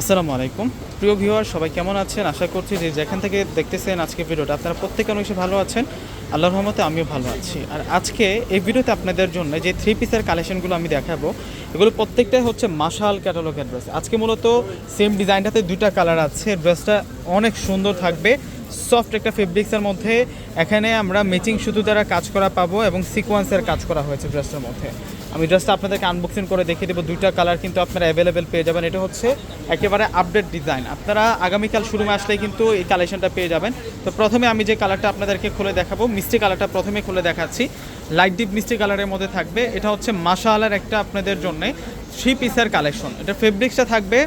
আসসালামু আলাইকুম। প্রিয় ভিউয়ার সবাই কেমন আছেন? আশা করছি যে যেখান থেকে দেখতেছেন আজকে ভিডিওটা আপনারা প্রত্যেকে অনেক ভালো আছেন। আল্লাহ রহমতে আমিও ভালো আছি। আর আজকে এই ভিডিওতে আপনাদের জন্য যে থ্রি পিসের কালেকশনগুলো আমি দেখাবো, এগুলো প্রত্যেকটাই হচ্ছে মাশাল ক্যাটালগের ড্রেস আজকে মূলত সেম ডিজাইনটাতে দুটা কালার আছে। ড্রেসটা অনেক সুন্দর থাকবে। সফট একটা ফেব্রিক্সের মধ্যে। এখানে আমরা ম্যাচিং সুতো দ্বারা কাজ করা পাবো এবং সিকোয়েন্সের কাজ করা হয়েছে ড্রেসটার মধ্যে। আমি ড্রেসটা আপনাদেরকে আনবক্সিং করে দেখিয়ে দেবো। দুইটা কালার কিন্তু আপনারা অ্যাভেলেবেল পেয়ে যাবেন। এটা হচ্ছে একেবারে আপডেট ডিজাইন আপনারা আগামীকাল শুরুমে আসলেই কিন্তু এই কালেকশনটা পেয়ে যাবেন। তো প্রথমে আমি যে কালারটা আপনাদেরকে খুলে দেখাবো, মিষ্টি কালারটা প্রথমে খুলে দেখাচ্ছি। লাইট ডিপ মিষ্টি কালারের মধ্যে থাকবে। এটা হচ্ছে মাশালার একটা আপনাদের জন্যে থ্রি পিসের কালেকশন এটা ফেব্রিক্সটা থাকবে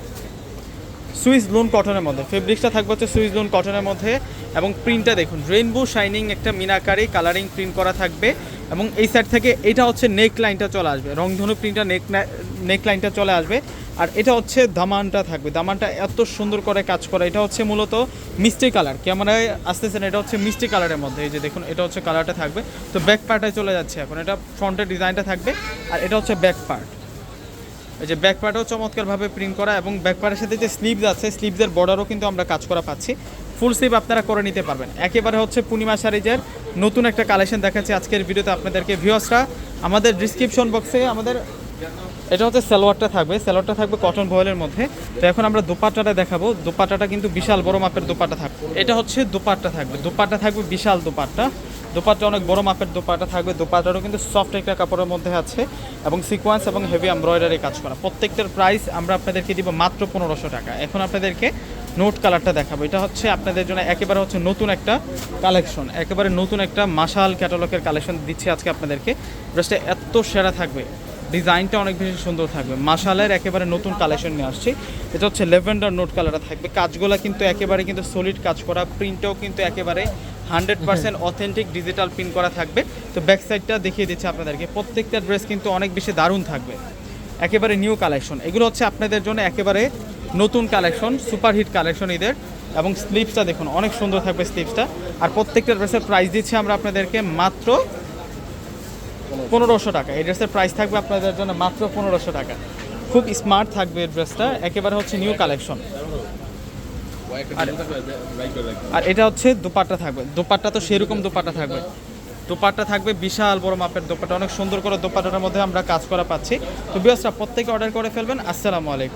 সুইস লোন কটনের মধ্যে। ফেব্রিক্সটা থাকবে হচ্ছে সুইস লোন কটনের মধ্যে এবং প্রিন্টটা দেখুন রেইনবো শাইনিং একটা মিনাকারি কালারিং প্রিন্ট করা থাকবে এবং এই সাইড থেকে এটা হচ্ছে নেক লাইনটা চলে আসবে, রংধনু প্রিন্টটা নেক নেক লাইনটা চলে আসবে। আর এটা হচ্ছে দামানটা থাকবে, দামানটা এত সুন্দর করে কাজ করা, এটা হচ্ছে মূলত মিষ্টি কালার ক্যামেরায় আসতেছেন এটা হচ্ছে মিষ্টি কালারের মধ্যে, এই যে দেখুন, এটা হচ্ছে কালারটা থাকবে। তো ব্যাক পার্টে চলে যাচ্ছে এখন, এটা ফ্রন্টের ডিজাইনটা থাকবে, আর এটা হচ্ছে ব্যাক পার্ট এই যে ব্যাক পার্টও চমৎকারভাবে প্রিন্ট করা এবং ব্যাক পার্টের সাথে যে স্লিভস আছে স্লিভসের বর্ডারও কিন্তু আমরা কাজ করা পাচ্ছি। ফুল স্লিভ আপনারা করে নিতে পারবেন। একেবারে হচ্ছে পূর্ণিমা শাড়িজের নতুন একটা কালেকশন দেখাচ্ছি আজকের ভিডিওতে আপনাদেরকে। ভিউয়ার্সরা আমাদের ডিসক্রিপশন বক্সে আমাদের এটা হচ্ছে সালোয়ারটা থাকবে। সালোয়ারটা থাকবে কটন ভয়েলের মধ্যে। তো এখন আমরা দোপাট্টাটা দেখাবো। দোপাট্টাটা কিন্তু বিশাল বড় মাপের দোপাট্টা থাকবে। এটা হচ্ছে দোপাট্টা থাকবে। দোপাট্টা থাকবে বিশাল দোপাট্টা। দোপাট্টা অনেক বড় মাপের দোপাট্টা থাকবে। দোপাট্টারও কিন্তু সফট একটা কাপড়ের মধ্যে আছে এবং সিকোয়েন্স এবং হেভি এমব্রয়ডারি কাজ করা। প্রত্যেকটার প্রাইস আমরা আপনাদেরকে দিব মাত্র পনেরোশো টাকা। এখন আপনাদেরকে নোট কালারটা দেখাবো। এটা হচ্ছে আপনাদের জন্য একেবারে হচ্ছে নতুন একটা কালেকশন একেবারে নতুন একটা মাশাল ক্যাটালগের কালেকশন দিচ্ছি আজকে আপনাদেরকে। ড্রেসটা এত সেরা থাকবে। ডিজাইনটা অনেক বেশি সুন্দর থাকবে। মাশালের একেবারে নতুন কালেকশন নিয়ে আসছি। এটা হচ্ছে লেভেন্ডার নোট কালারটা থাকবে। কাজগুলো কিন্তু একেবারে কিন্তু সলিড কাজ করা। প্রিন্টটাও কিন্তু একেবারে hundred percent authentic digital print করা থাকবে। তো ব্যাক সাইডটা দেখিয়ে দিচ্ছি আপনাদেরকে। প্রত্যেকটা ড্রেস কিন্তু অনেক বেশি দারুণ থাকবে। একেবারে নিউ কালেকশন। এগুলো হচ্ছে আপনাদের জন্য একেবারে নতুন কালেকশন, সুপারহিট কালেকশন এদের এবং স্লিপসটা দেখুন, অনেক সুন্দর থাকবে স্লিপসটা আর প্রত্যেকটা ড্রেসের প্রাইস দিচ্ছি আমরা আপনাদেরকে মাত্র পনেরোশো টাকা। এই ড্রেসের প্রাইস থাকবে আপনাদের জন্য মাত্র পনেরোশো টাকা। খুব স্মার্ট থাকবে এই ড্রেসটা। একেবারে হচ্ছে নিউ কালেকশন। আর এটা হচ্ছে দোপাট্টা থাকবে। দোপাট্টা তো সেরকম দোপাট্টা থাকবে। দোপাট্টা থাকবে বিশাল বড় মাপের দোপাট্টা। অনেক সুন্দর করে দোপাট্টাটার মধ্যে আমরা কাজ করা পাচ্ছি। তো বিয়াসরা প্রত্যেকে অর্ডার করে ফেলবেন। আসসালামু আলাইকুম।